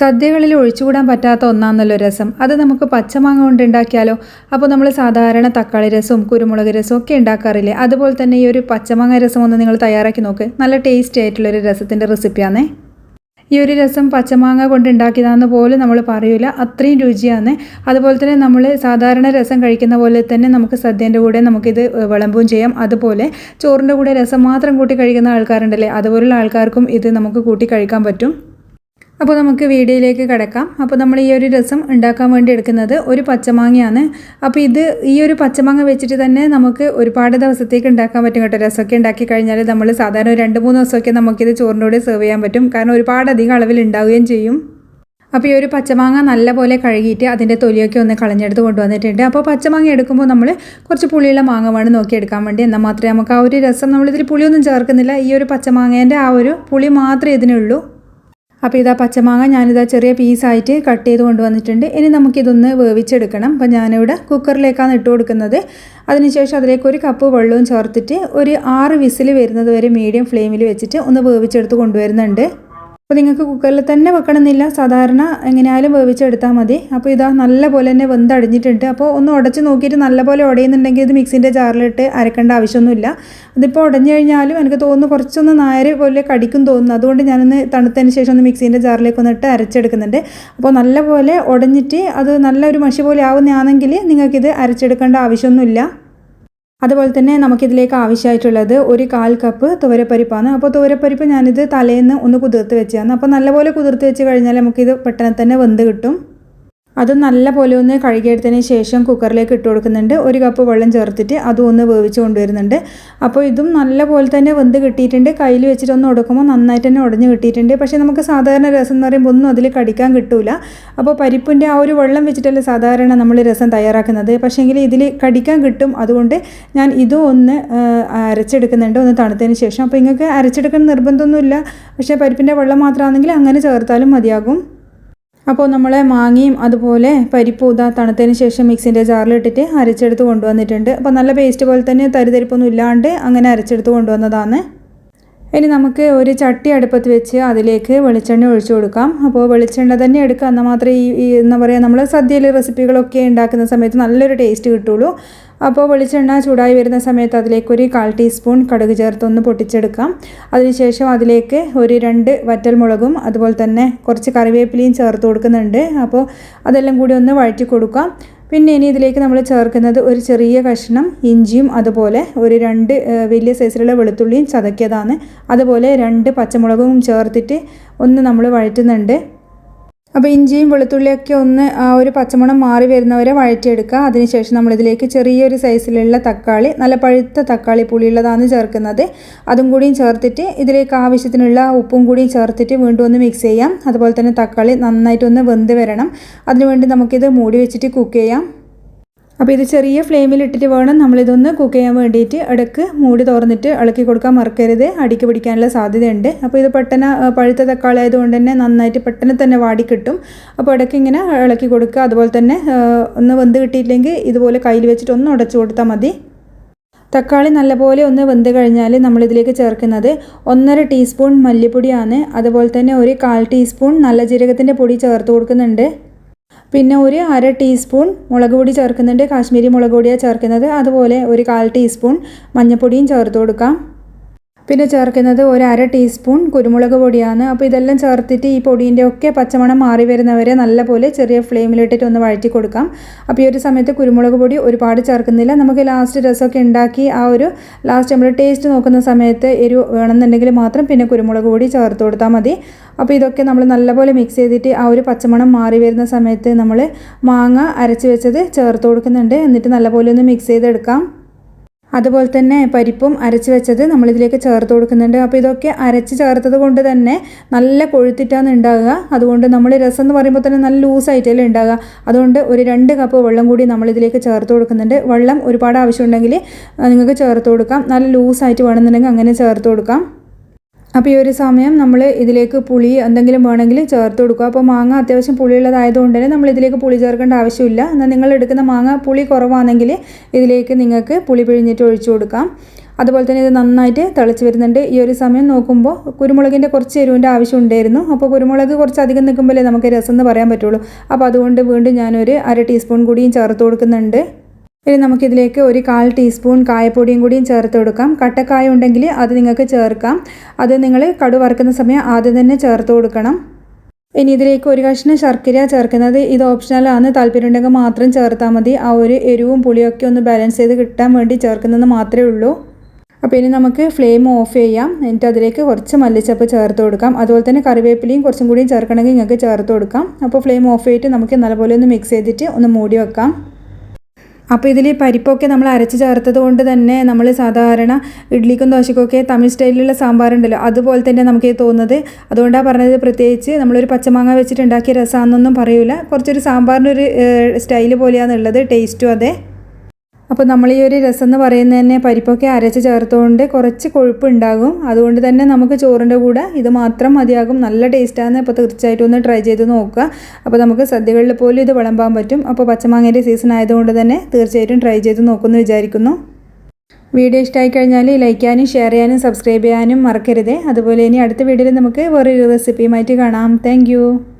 സദ്യകളിൽ ഒഴിച്ചുകൂടാൻ പറ്റാത്ത ഒന്നാണല്ലോ രസം. അത് നമുക്ക് പച്ചമാങ്ങ കൊണ്ട് ഉണ്ടാക്കിയാലോ അപ്പോൾ നമ്മൾ സാധാരണ തക്കാളി രസവും കുരുമുളക് രസവും ഒക്കെ ഉണ്ടാക്കാറില്ലേ? അതുപോലെ തന്നെ ഈ ഒരു പച്ചമാങ്ങ രസം ഒന്ന് നിങ്ങൾ തയ്യാറാക്കി നോക്ക്. നല്ല ടേസ്റ്റി ആയിട്ടുള്ളൊരു രസത്തിന്റെ റെസിപ്പിയാണേ ഈ ഒരു രസം പച്ചമാങ്ങ കൊണ്ട് ഉണ്ടാക്കിയതാണെന്ന് പോലും നമ്മൾ പറയൂല. അത്രയും രുചിയാണ് അതുപോലെ തന്നെ നമ്മൾ സാധാരണ രസം കഴിക്കുന്ന പോലെ തന്നെ നമുക്ക് സദ്യേന്റെ കൂടെ നമുക്കിത് വിളമ്പും ചെയ്യാം. അതുപോലെ ചോറിന്റെ കൂടെ രസം മാത്രം കൂട്ടി കഴിക്കുന്ന ആൾക്കാരുണ്ടല്ലേ? അതുപോലുള്ള ആൾക്കാർക്കും ഇത് നമുക്ക് കൂട്ടി കഴിക്കാൻ പറ്റും. അപ്പോൾ നമുക്ക് വീഡിയോയിലേക്ക് കിടക്കാം. അപ്പോൾ നമ്മൾ ഈ ഒരു രസം ഉണ്ടാക്കാൻ വേണ്ടി എടുക്കുന്നത് ഒരു പച്ചമാങ്ങയാണ്. അപ്പോൾ ഇത് ഈ ഒരു പച്ചമാങ്ങ വെച്ചിട്ട് തന്നെ നമുക്ക് ഒരുപാട് ദിവസത്തേക്ക് ഉണ്ടാക്കാൻ പറ്റും കേട്ടോ. രസമൊക്കെ ഉണ്ടാക്കി കഴിഞ്ഞാൽ നമ്മൾ സാധാരണ രണ്ട് മൂന്ന് ദിവസമൊക്കെ നമുക്കിത് ചോറിന്റെ കൂടെ സെർവ് ചെയ്യാൻ പറ്റും. കാരണം ഒരുപാട് അധികം അളവിൽ ഉണ്ടാവുകയും ചെയ്യും. അപ്പോൾ ഈ ഒരു പച്ചമാങ്ങ നല്ലപോലെ കഴുകിയിട്ട് അതിന്റെ തൊലിയൊക്കെ ഒന്ന് കളഞ്ഞെടുത്ത് കൊണ്ടുവന്നിട്ടുണ്ട്. അപ്പോൾ പച്ചമാങ്ങ എടുക്കുമ്പോൾ നമ്മൾ കുറച്ച് പുളിയുള്ള മാങ്ങ വേണം നോക്കിയെടുക്കാൻ വേണ്ടി. എന്നാൽ മാത്രമേ നമുക്ക് ആ ഒരു രസം നമ്മളിതിൽ പുളിയൊന്നും ചേർക്കുന്നില്ല. ഈ ഒരു പച്ചമാങ്ങേന്റെ ആ ഒരു പുളി മാത്രമേ ഇതിനുള്ളൂ. അപ്പോൾ ഇതാ പച്ചമാങ്ങ ഞാനിതാ ചെറിയ പീസായിട്ട് കട്ട് ചെയ്ത് കൊണ്ടുവന്നിട്ടുണ്ട്. ഇനി നമുക്കിതൊന്ന് വേവിച്ചെടുക്കണം. അപ്പോൾ ഞാനിവിടെ കുക്കറിലേക്കാണ് ഇട്ട് കൊടുക്കുന്നത്. അതിനുശേഷം അതിലേക്ക് ഒരു കപ്പ് വെള്ളവും ചേർത്തിട്ട് ഒരു ആറ് വിസിൽ വരുന്നത് വരെ മീഡിയം ഫ്ലെയിമിൽ വെച്ചിട്ട് ഒന്ന് വേവിച്ചെടുത്ത് കൊണ്ടുവരുന്നുണ്ട്. അപ്പോൾ നിങ്ങൾക്ക് കുക്കറിൽ തന്നെ വെക്കണമെന്നില്ല. സാധാരണ എങ്ങനെയായാലും വേവിച്ചെടുത്താൽ മതി. അപ്പോൾ ഇതാ നല്ല പോലെ തന്നെ വെന്തടിഞ്ഞിട്ടുണ്ട്. അപ്പോൾ ഒന്ന് ഉടച്ച് നോക്കിയിട്ട് നല്ല പോലെ ഉടയുന്നുണ്ടെങ്കിൽ ഇത് മിക്സിന്റെ ജാറിലിട്ട് അരക്കേണ്ട ആവശ്യമൊന്നുമില്ല. അതിപ്പോൾ ഉടഞ്ഞു കഴിഞ്ഞാലും എനിക്ക് തോന്നുന്നു കുറച്ചൊന്ന് നായര് പോലെ കടിക്കും തോന്നുന്നു. അതുകൊണ്ട് ഞാനൊന്ന് തണുത്തതിന് ശേഷം ഒന്ന് മിക്സിന്റെ ജാറിലേക്ക് ഒന്നിട്ട് അരച്ചെടുക്കുന്നുണ്ട്. അപ്പോൾ നല്ലപോലെ ഉടഞ്ഞിട്ട് അത് നല്ലൊരു മഷി പോലെ ആവുന്നതാണെങ്കിൽ നിങ്ങൾക്കിത് അരച്ചെടുക്കേണ്ട ആവശ്യമൊന്നുമില്ല. അതുപോലെ തന്നെ നമുക്കിതിലേക്ക് ആവശ്യമായിട്ടുള്ളത് ഒരു കാൽ കപ്പ് തുവരപ്പരിപ്പാണ്. അപ്പോൾ തുവരപ്പരിപ്പ് ഞാനിത് തലേന്ന് ഒന്ന് കുതിർത്ത് വെച്ചതാണ്. അപ്പോൾ നല്ലപോലെ കുതിർത്ത് വെച്ച് കഴിഞ്ഞാൽ നമുക്കിത് പെട്ടെന്ന് തന്നെ വെന്ത് കിട്ടും. അത് നല്ല പോലെ ഒന്ന് കഴുകിയെടുത്തതിന് ശേഷം കുക്കറിലേക്ക് ഇട്ട് കൊടുക്കുന്നുണ്ട്. ഒരു കപ്പ് വെള്ളം ചേർത്തിട്ട് അതും ഒന്ന് വേവിച്ച് കൊണ്ടുവരുന്നുണ്ട്. അപ്പോൾ ഇതും നല്ല പോലെ തന്നെ വെന്ത് കിട്ടിയിട്ടുണ്ട്. കയ്യിൽ വെച്ചിട്ട് ഒന്ന് ഉടക്കുമ്പോൾ നന്നായിട്ട് തന്നെ ഉടഞ്ഞ് കിട്ടിയിട്ടുണ്ട്. പക്ഷേ നമുക്ക് സാധാരണ രസം എന്ന് പറയുമ്പോൾ ഒന്നും അതിൽ കടിക്കാൻ കിട്ടില്ല അപ്പോൾ പരിപ്പിന്റെ ആ ഒരു വെള്ളം വെച്ചിട്ടല്ലേ സാധാരണ നമ്മൾ രസം തയ്യാറാക്കുന്നത്. പക്ഷേ പക്ഷേങ്കിൽ ഇതിൽ കടിക്കാൻ കിട്ടും. അതുകൊണ്ട് ഞാൻ ഇതും ഒന്ന് അരച്ചെടുക്കുന്നുണ്ട്. ഒന്ന് തണുത്തതിന് ശേഷം. അപ്പോൾ നിങ്ങൾക്ക് അരച്ചെടുക്കാൻ നിർബന്ധമൊന്നുമില്ല. പക്ഷേ പരിപ്പിന്റെ വെള്ളം മാത്രമാണെങ്കിൽ അങ്ങനെ ചേർത്താലും മതിയാകും. അപ്പോൾ നമ്മൾ മാങ്ങയും അതുപോലെ പരിപ്പ് ഇതാ തണുത്തതിന് ശേഷം മിക്സിന്റെ ജാറിലിട്ടിട്ട് അരച്ചെടുത്ത് കൊണ്ടുവന്നിട്ടുണ്ട്. അപ്പോൾ നല്ല പേസ്റ്റ് പോലെ തന്നെ തരിതരിപ്പൊന്നും ഇല്ലാണ്ട് അങ്ങനെ അരച്ചെടുത്ത് കൊണ്ടുവന്നതാണ്. ഇനി നമുക്ക് ഒരു ചട്ടി അടുപ്പത്ത് വെച്ച് അതിലേക്ക് വെളിച്ചെണ്ണ ഒഴിച്ചു കൊടുക്കാം. അപ്പോൾ വെളിച്ചെണ്ണ തന്നെ എടുക്കുക എന്നാൽ മാത്രമേ ഈ എന്താ പറയുക നമ്മൾ സദ്യയിൽ റെസിപ്പികളൊക്കെ ഉണ്ടാക്കുന്ന സമയത്ത് നല്ലൊരു ടേസ്റ്റ് കിട്ടുള്ളൂ. അപ്പോൾ വെളിച്ചെണ്ണ ചൂടായി വരുന്ന സമയത്ത് അതിലേക്ക് ഒരു കാൽ ടീസ്പൂൺ കടുക് ചേർത്തൊന്ന് പൊട്ടിച്ചെടുക്കാം. അതിനുശേഷം അതിലേക്ക് ഒരു രണ്ട് വറ്റൽമുളകും അതുപോലെ തന്നെ കുറച്ച് കറിവേപ്പിലയും ചേർത്ത് കൊടുക്കുന്നുണ്ട്. അപ്പോൾ അതെല്ലാം കൂടി ഒന്ന് വഴറ്റി കൊടുക്കാം. പിന്നെ ഇനി ഇതിലേക്ക് നമ്മൾ ചേർക്കുന്നത് ഒരു ചെറിയ കഷ്ണം ഇഞ്ചിയും അതുപോലെ ഒരു രണ്ട് വലിയ സൈസിലുള്ള വെളുത്തുള്ളിയും ചതക്കിയതാണ്. അതുപോലെ രണ്ട് പച്ചമുളകും ചേർത്തിട്ട് ഒന്ന് നമ്മൾ വഴറ്റുന്നുണ്ട്. അപ്പോൾ ഇഞ്ചിയും വെളുത്തുള്ളിയൊക്കെ ഒന്ന് ആ ഒരു പച്ചമണം മാറി വരുന്നവരെ വഴറ്റിയെടുക്കുക. അതിനുശേഷം നമ്മളിതിലേക്ക് ചെറിയൊരു സൈസിലുള്ള തക്കാളി നല്ല പഴുത്ത തക്കാളി പുളിയുള്ളതാണ് ചേർക്കുന്നത്. അതും കൂടിയും ചേർത്തിട്ട് ഇതിലേക്ക് ആവശ്യത്തിനുള്ള ഉപ്പും കൂടിയും ചേർത്തിട്ട് വീണ്ടും ഒന്ന് മിക്സ് ചെയ്യാം. അതുപോലെ തന്നെ തക്കാളി നന്നായിട്ടൊന്ന് വെന്ത് വരണം. അതിനുവേണ്ടി നമുക്കിത് മൂടി വെച്ചിട്ട് കുക്ക് ചെയ്യാം. അപ്പോൾ ഇത് ചെറിയ ഫ്ലെയിമിൽ ഇട്ടിട്ട് വേണം നമ്മളിതൊന്ന് കുക്ക് ചെയ്യാൻ വേണ്ടിയിട്ട്. ഇടയ്ക്ക് മൂടി തുറന്നിട്ട് ഇളക്കി കൊടുക്കാൻ മറക്കരുത്. അടിക്ക് പിടിക്കാനുള്ള സാധ്യതയുണ്ട്. അപ്പോൾ ഇത് പെട്ടെന്ന് പഴുത്ത തക്കാളി ആയതുകൊണ്ട് തന്നെ നന്നായിട്ട് പെട്ടെന്ന് തന്നെ വാടി കിട്ടും. അപ്പോൾ ഇടയ്ക്ക് ഇങ്ങനെ ഇളക്കി കൊടുക്കുക. അതുപോലെ തന്നെ ഒന്ന് വെന്ത് കിട്ടിയില്ലെങ്കിൽ ഇതുപോലെ കയ്യിൽ വെച്ചിട്ട് ഒന്ന് ഉടച്ചു കൊടുത്താൽ മതി. തക്കാളി നല്ലപോലെ ഒന്ന് വെന്ത് കഴിഞ്ഞാൽ നമ്മളിതിലേക്ക് ചേർക്കുന്നത് ഒന്നര ടീസ്പൂൺ മല്ലിപ്പൊടിയാണ്. അതുപോലെ തന്നെ ഒരു കാൽ ടീസ്പൂൺ നല്ല ജീരകത്തിന്റെ പൊടി ചേർത്ത് കൊടുക്കുന്നുണ്ട്. പിന്നെ ഒരു അര ടീസ്പൂൺ മുളക് പൊടി ചേർക്കുന്നുണ്ട്. കാശ്മീരി മുളക് പൊടിയാണ് ചേർക്കുന്നത്. അതുപോലെ ഒരു കാൽ ടീസ്പൂൺ മഞ്ഞൾപ്പൊടിയും ചേർത്ത് കൊടുക്കാം. പിന്നെ ചേർക്കുന്നത് ഒരു അര ടീസ്പൂൺ കുരുമുളക് പൊടിയാണ്. അപ്പോൾ ഇതെല്ലാം ചേർത്തിട്ട് ഈ പൊടീന്റെ ഒക്കെ പച്ചമണം മാറി വരുന്നവരെ നല്ലപോലെ ചെറിയ ഫ്ലെയിമിലിട്ടിട്ട് ഒന്ന് വഴറ്റി കൊടുക്കാം. അപ്പോൾ ഈ ഒരു സമയത്ത് കുരുമുളക് പൊടി ഒരുപാട് ചേർക്കുന്നില്ല. നമുക്ക് ലാസ്റ്റ് രസമൊക്കെ ഉണ്ടാക്കി ആ ഒരു ലാസ്റ്റ് നമ്മൾ ടേസ്റ്റ് നോക്കുന്ന സമയത്ത് എരിവ് വേണമെന്നുണ്ടെങ്കിൽ മാത്രം പിന്നെ കുരുമുളക് പൊടി ചേർത്ത് കൊടുത്താൽ മതി. അപ്പോൾ ഇതൊക്കെ നമ്മൾ നല്ലപോലെ മിക്സ് ചെയ്തിട്ട് ആ ഒരു പച്ചമണം മാറി വരുന്ന സമയത്ത് നമ്മൾ മാങ്ങ അരച്ച് വെച്ചത് ചേർത്ത് കൊടുക്കുന്നുണ്ട്. എന്നിട്ട് നല്ലപോലെ ഒന്ന് മിക്സ് ചെയ്തെടുക്കാം. അതുപോലെ തന്നെ പരിപ്പും അരച്ച് വെച്ചത് നമ്മളിതിലേക്ക് ചേർത്ത് കൊടുക്കുന്നുണ്ട്. അപ്പോൾ ഇതൊക്കെ അരച്ച് ചേർത്തത് കൊണ്ട് തന്നെ നല്ല കൊഴുത്തിട്ടാണ് ഉണ്ടാകുക. അതുകൊണ്ട് നമ്മൾ രസം എന്ന് പറയുമ്പോൾ തന്നെ നല്ല ലൂസായിട്ടല്ലേ ഉണ്ടാകുക. അതുകൊണ്ട് ഒരു രണ്ട് കപ്പ് വെള്ളം കൂടി നമ്മളിതിലേക്ക് ചേർത്ത് കൊടുക്കുന്നുണ്ട്. വെള്ളം ഒരുപാട് ആവശ്യമുണ്ടെങ്കിൽ നിങ്ങൾക്ക് ചേർത്ത് കൊടുക്കാം. നല്ല ലൂസായിട്ട് വേണമെന്നുണ്ടെങ്കിൽ അങ്ങനെ ചേർത്ത് കൊടുക്കാം. അപ്പോൾ ഈ ഒരു സമയം നമ്മൾ ഇതിലേക്ക് പുളി എന്തെങ്കിലും വേണമെങ്കിൽ ചേർത്ത് കൊടുക്കുക. അപ്പോൾ മാങ്ങ അത്യാവശ്യം പുളിയുള്ളതായതുകൊണ്ട് തന്നെ നമ്മൾ ഇതിലേക്ക് പുളി ചേർക്കേണ്ട ആവശ്യമില്ല. എന്നാൽ നിങ്ങൾ എടുക്കുന്ന മാങ്ങ പുളി കുറവാണെങ്കിൽ ഇതിലേക്ക് നിങ്ങൾക്ക് പുളി പിഴിഞ്ഞിട്ട് ഒഴിച്ചു കൊടുക്കാം. അതുപോലെ തന്നെ ഇത് നന്നായിട്ട് തിളച്ച് വരുന്നുണ്ട്. ഈ ഒരു സമയം നോക്കുമ്പോൾ കുരുമുളകിന്റെ കുറച്ച് എരിവിന്റെ ആവശ്യം ഉണ്ടായിരുന്നു അപ്പോൾ കുരുമുളക് കുറച്ച് അധികം നിൽക്കുമ്പോഴേ നമുക്ക് രസം എന്ന് പറയാൻ പറ്റുള്ളൂ. അപ്പോൾ അതുകൊണ്ട് വീണ്ടും ഞാനൊരു അര ടീസ്പൂൺ കൂടിയും ചേർത്ത് കൊടുക്കുന്നുണ്ട്. ഇനി നമുക്കിതിലേക്ക് ഒരു കാൽ ടീസ്പൂൺ കായപ്പൊടിയും കൂടിയും ചേർത്ത് കൊടുക്കാം. കട്ടക്കായ ഉണ്ടെങ്കിൽ അത് നിങ്ങൾക്ക് ചേർക്കാം. അത് നിങ്ങൾ കടു വറുക്കുന്ന സമയം ആദ്യം തന്നെ ചേർത്ത് കൊടുക്കണം. ഇനി ഇതിലേക്ക് ഒരു കഷ്ണം ശർക്കര ചേർക്കുന്നത് ഇത് ഓപ്ഷണലാണ് താല്പര്യമുണ്ടെങ്കിൽ മാത്രം ചേർത്താൽ മതി. ആ ഒരു എരിവും പുളിയൊക്കെ ഒന്ന് ബാലൻസ് ചെയ്ത് കിട്ടാൻ വേണ്ടി ചേർക്കുന്നത് മാത്രമേ ഉള്ളൂ. അപ്പോൾ ഇനി നമുക്ക് ഫ്ലെയിം ഓഫ് ചെയ്യാം. എന്നിട്ട് അതിലേക്ക് കുറച്ച് മല്ലിച്ചപ്പ് ചേർത്ത് കൊടുക്കാം. അതുപോലെ തന്നെ കറിവേപ്പിലയും കുറച്ചും കൂടിയും ചേർക്കണമെങ്കിൽ നിങ്ങൾക്ക് ചേർത്ത് കൊടുക്കാം. അപ്പോൾ ഫ്ലെയിം ഓഫ് ചെയ്തിട്ട് നമുക്ക് നല്ലപോലെ ഒന്ന് മിക്സ് ചെയ്തിട്ട് ഒന്ന് മൂടി വെക്കാം. അപ്പോൾ ഇതിൽ പരിപ്പൊക്കെ നമ്മൾ അരച്ച് ചേർത്തത് കൊണ്ട് തന്നെ നമ്മൾ സാധാരണ ഇഡ്ലിക്കും ദോശക്കൊക്കെ തമിഴ് സ്റ്റൈലിലുള്ള സാമ്പാറുണ്ടല്ലോ അതുപോലെ തന്നെ നമുക്ക് തോന്നുന്നത്. അതുകൊണ്ടാണ് പറഞ്ഞത് പ്രത്യേകിച്ച് നമ്മളൊരു പച്ചമാങ്ങ വെച്ചിട്ട് ഉണ്ടാക്കിയ രസമാണെന്നൊന്നും പറയൂല. കുറച്ചൊരു സാമ്പാറിനൊരു സ്റ്റൈൽ പോലെയാണുള്ളത് ടേസ്റ്റും അതെ. അപ്പോൾ നമ്മൾ ഈ ഒരു രസം എന്ന് പറയുന്നത് തന്നെ പരിപ്പൊക്കെ അരച്ച് ചേർത്തുകൊണ്ട് കുറച്ച് കൊഴുപ്പ് ഉണ്ടാകും. അതുകൊണ്ട് തന്നെ നമുക്ക് ചോറിന്റെ കൂടെ ഇത് മാത്രം മതിയാകും. നല്ല ടേസ്റ്റാണ് അപ്പോൾ തീർച്ചയായിട്ടും ഒന്ന് ട്രൈ ചെയ്ത് നോക്കുക. അപ്പോൾ നമുക്ക് സദ്യകളിൽ പോലും ഇത് വിളമ്പാൻ പറ്റും. അപ്പോൾ പച്ചമാങ്ങയുടെ സീസൺ ആയതുകൊണ്ട് തന്നെ തീർച്ചയായിട്ടും ട്രൈ ചെയ്ത് നോക്കുമെന്ന് വിചാരിക്കുന്നു. വീഡിയോ ഇഷ്ടമായി കഴിഞ്ഞാൽ ലൈക്ക് ചെയ്യാനും ഷെയർ ചെയ്യാനും സബ്സ്ക്രൈബ് ചെയ്യാനും മറക്കരുത്. അതുപോലെ ഇനി അടുത്ത വീഡിയോയിൽ നമുക്ക് വേറൊരു റെസിപ്പിയുമായിട്ട് കാണാം. താങ്ക്